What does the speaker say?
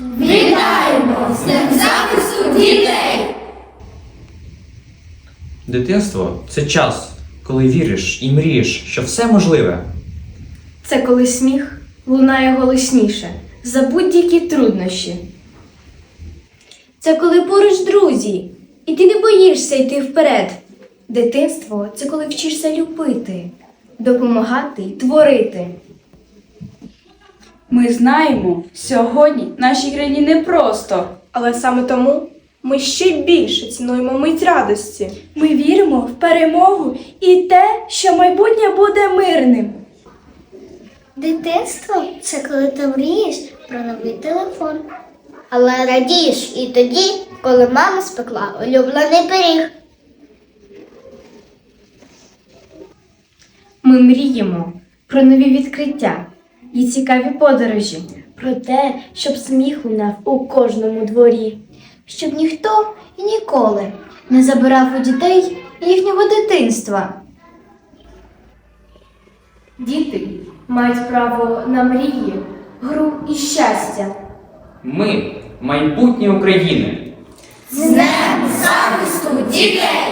Вітаємо з Днем захисту дітей! Дитинство це час, коли віриш і мрієш, що все можливе. Це коли сміх лунає голосніше за будь-які труднощі. Це коли поруч друзі, і ти не боїшся йти вперед. Дитинство це коли вчишся любити, допомагати й творити. Ми знаємо, сьогодні нашій країні непросто. Але саме тому ми ще більше цінуємо мить радості. Ми віримо в перемогу і те, що майбутнє буде мирним. Дитинство це коли ти мрієш про новий телефон. Але радієш і тоді, коли мама спекла улюблений пиріг. Ми мріємо про нові відкриття і цікаві подорожі, про те, щоб сміх лунав у кожному дворі. Щоб ніхто і ніколи не забирав у дітей їхнього дитинства. Діти мають право на мрії, гру і щастя. Ми майбутнє України. З Днем захисту дітей!